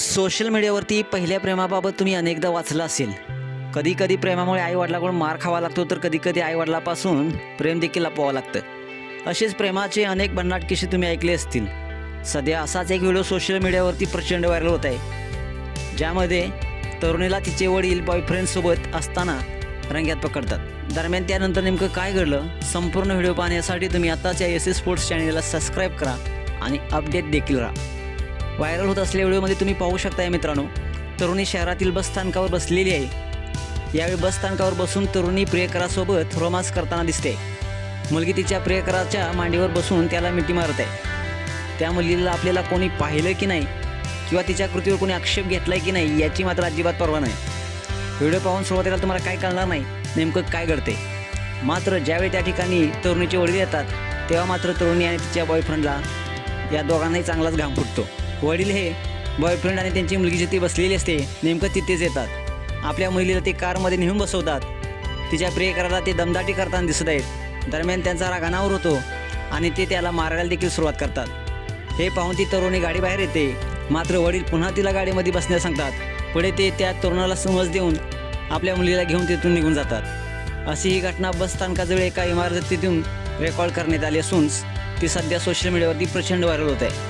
Social मीडियावरती पहिल्या प्रेमाबाबत तुम्ही अनेकदा वाचलं असेल. कधी कधी प्रेमामुळे आईवडिलाकडून मार खावा लागतो तर कधी कधी आईवडिलापासून प्रेम देखील लपवावं लागतं. असेच प्रेमाचे अनेक भन्नाट किस्से तुम्ही ऐकले असतील. सध्या असाच एक व्हिडिओ सोशल मीडियावरती प्रचंड व्हायरल होत आहे. ज्यामध्ये तरुणीला तिचे वडील बॉयफ्रेंडसोबत असताना रंग्यात पकडतात. दरम्यान त्यानंतर नेमकं काय घडलं संपूर्ण व्हिडिओ पाहण्यासाठी तुम्ही आताच या एस एस स्पोर्ट्स चॅनेलला सबस्क्राईब करा आणि अपडेट देखील राहा. व्हायरल होत असलेल्या व्हिडिओमध्ये तुम्ही पाहू शकताय मित्रांनो. तरुणी शहरातील बसस्थानकावर बसलेली आहे. यावेळी बसस्थानकावर बसून तरुणी प्रियकरासोबत रोमांस करताना दिसते. मुलगी तिच्या प्रियकराच्या मांडीवर बसून त्याला मिठी मारत आहे. त्या मुलीला आपल्याला कोणी पाहिलं की नाही? किंवा तिच्या कृतीवर कोणी आक्षेप घेतलाय की नाही? याची मात्र अजिबात परवा नाही. व्हिडिओ पाहून सुरुवातीला तुम्हाला काय कळणार नाही नेमकं काय घडते मात्र ज्यावेळी त्या ठिकाणी तरुणीचे वडील येतात तेव्हा मात्र तरुणी आणि तिच्या बॉयफ्रेंडला या दोघांनाही चांगलाच घाम फुटतो. वडील हे बॉयफ्रेंड आणि त्यांची मुलगी जिथे बसलेली असते नेमकं तिथेच येतात. आपल्या मुलीला ते कारमध्ये नेहून बसवतात. तिच्या प्रियकराला ते दमदाटी करताना दिसत आहेत. दरम्यान त्यांचा राग अनावर होतो आणि ते त्याला मारायला देखील सुरुवात करतात. हे पाहून ती तरुणी गाडी बाहेर येते. मात्र वडील पुन्हा तिला गाडीमध्ये बसण्यास सांगतात. पुढे ते त्या तरुणाला समज देऊन आपल्या मुलीला घेऊन तिथून निघून जातात. अशी ही घटना बस स्थानकाजवळ एका इमारतीतून रेकॉर्ड करण्यात आली असून ती सध्या सोशल मीडियावरती प्रचंड व्हायरल होत आहे.